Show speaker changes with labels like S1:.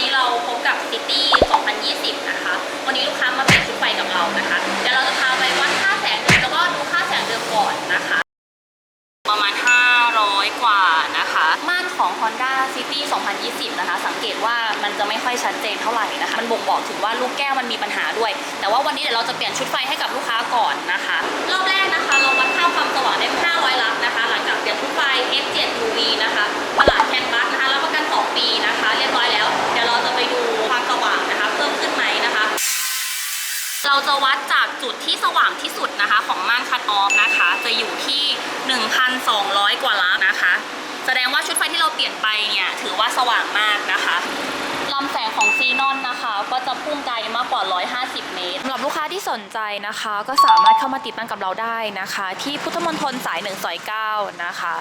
S1: นี้เราพบกับซิตี้ 2020 นะคะ วันนี้ลูกค้ามาเปลี่ยนชุดไฟกับเรานะคะ เดี๋ยวเราจะพาไปวัดค่าแสงเดิมแล้วก็ดูค่าแสงเดิมก่อนนะคะ ประมาณ 500 กว่านะคะ ม่านของ Honda City 2020 นะคะ สังเกตว่ามันจะไม่ค่อยชัดเจนเท่าไหร่นะคะ มันบ่งบอกถึงว่าลูกแก้วมันมีปัญหาด้วย แต่ว่าวันนี้เดี๋ยวเราจะเปลี่ยนชุดไฟให้กับลูกค้าก่อนนะคะ รอบแรกนะคะเราวัด เราจะวัดจากจุดที่สว่างที่สุดนะคะ ของม่านคัตออฟนะคะ จะอยู่ที่ 1,200 กว่าลักนะคะ แสดงว่าชุดไฟที่เราเปลี่ยนไปเนี่ยถือว่าสว่างมากนะคะลำแสงของซีนอนนะคะ ก็จะพุ่งไกลมากกว่า 150 เมตรสำหรับลูกค้าที่สนใจนะคะ ก็สามารถเข้ามาติดตั้งกับเราได้นะคะ ที่พุทธมณฑลสาย1ซอย9นะคะ